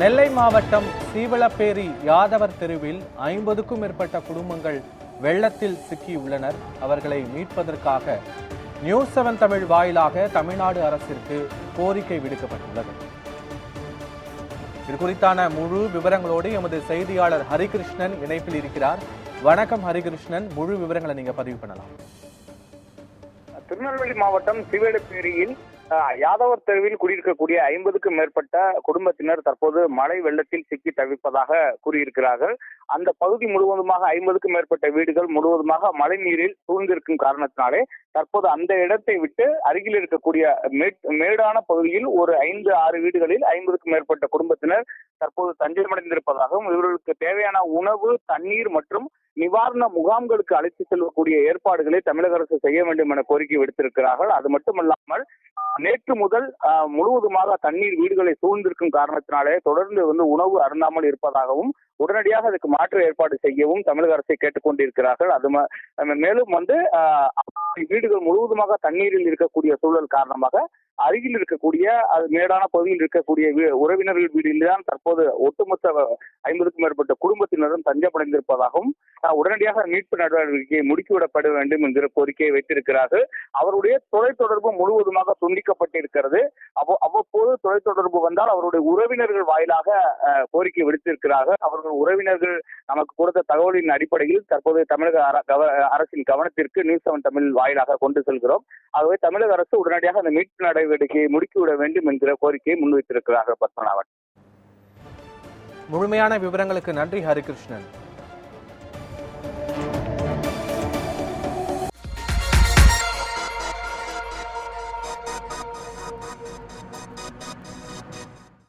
நெல்லை மாவட்டம் சீவளப்பேரி யாதவர் தெருவில் ஐம்பதுக்கும் மேற்பட்ட குடும்பங்கள் வெள்ளத்தில் சிக்கியுள்ளனர். அவர்களை மீட்பதற்காக நியூஸ் செவன் தமிழ் வாயிலாக தமிழ்நாடு அரசிற்கு கோரிக்கை விடுக்கப்பட்டுள்ளது. இது குறித்தான முழு விவரங்களோடு எமது செய்தியாளர் ஹரிகிருஷ்ணன் இணைப்பில் இருக்கிறார். வணக்கம் ஹரிகிருஷ்ணன். முழு விவரங்களை நீங்க பதிவு பண்ணலாம். திருநெல்வேலி மாவட்டம் சிவேடுப்பேரியில் யாதவர் தெருவில் குடியிருக்கக்கூடிய ஐம்பதுக்கும் மேற்பட்ட குடும்பத்தினர் தற்போது மழை வெள்ளத்தில் சிக்கி தவிப்பதாக கூறியிருக்கிறார்கள். அந்த பகுதி முழுவதுமாக ஐம்பதுக்கும் மேற்பட்ட வீடுகள் முழுவதுமாக மழை நீரில் சூழ்ந்திருக்கும் காரணத்தினாலே தற்போது அந்த இடத்தை விட்டு அருகில் இருக்கக்கூடிய மேட்- மேடான பகுதியில் ஒரு ஐந்து ஆறு வீடுகளில் ஐம்பதுக்கும் மேற்பட்ட குடும்பத்தினர் தற்போது தஞ்சமடைந்திருப்பதாகவும் இவர்களுக்கு தேவையான உணவு தண்ணீர் மற்றும் நிவாரண முகாம்களுக்கு அழைத்து செல்லக்கூடிய ஏற்பாடுகளை தமிழக அரசு செய்ய வேண்டும் என கோரிக்கை விடுத்திருக்கிறார்கள். அது மட்டுமல்லாமல் நேற்று முதல் ஆஹ், முழுவதுமாக தண்ணீர் வீடுகளை சூழ்ந்திருக்கும் காரணத்தினாலே தொடர்ந்து வந்து உணவு அருந்தாமல் இருப்பதாகவும் உடனடியாக அதுக்கு மாற்று ஏற்பாடு செய்யவும் தமிழக அரசை கேட்டுக்கொண்டிருக்கிறார்கள். அது மேலும் வந்து ஆஹ், வீடுகள் முழுவதுமாக தண்ணீரில் இருக்கக்கூடிய சூழல் காரணமாக அருகில் இருக்கக்கூடிய அது மேடான பகுதியில் இருக்கக்கூடிய உறவினர்கள் வீடுகளில் தான் தற்போது ஒட்டுமொத்த ஐம்பதுக்கும் மேற்பட்ட குடும்பத்தினரும் தஞ்சமடைந்திருப்பதாகவும் உடனடியாக மீட்பு நடவடிக்கையை முடுக்கிவிடப்பட வேண்டும் என்கிற கோரிக்கையை வைத்திருக்கிறார்கள். அவருடைய தொலைத்தொடர்பு முழுவதுமாக துண்டிக்கப்பட்டிருக்கிறது. அவ்வ- அவ்வப்போது தொலைத்தொடர்பு வந்தால் அவருடைய உறவினர்கள் வாயிலாக கோரிக்கை விடுத்திருக்கிறார்கள். அவர்கள் உறவினர்கள் நமக்கு கொடுத்த தகவலின் அடிப்படையில் தற்போது தமிழக அர- கவ- அரசின் கவனத்திற்கு நியூஸ் செவன் தமிழ் வாயிலாக கொண்டு செல்கிறோம். ஆகவே தமிழக அரசு உடனடியாக அந்த மீட்பு நடவடிக்கையை முடுக்கிவிட வேண்டும் என்கிற கோரிக்கையை முன்வைத்திருக்கிறார்கள் பத்மநாபன். முழுமையான விவரங்களுக்கு நன்றி ஹரிகிருஷ்ணன்.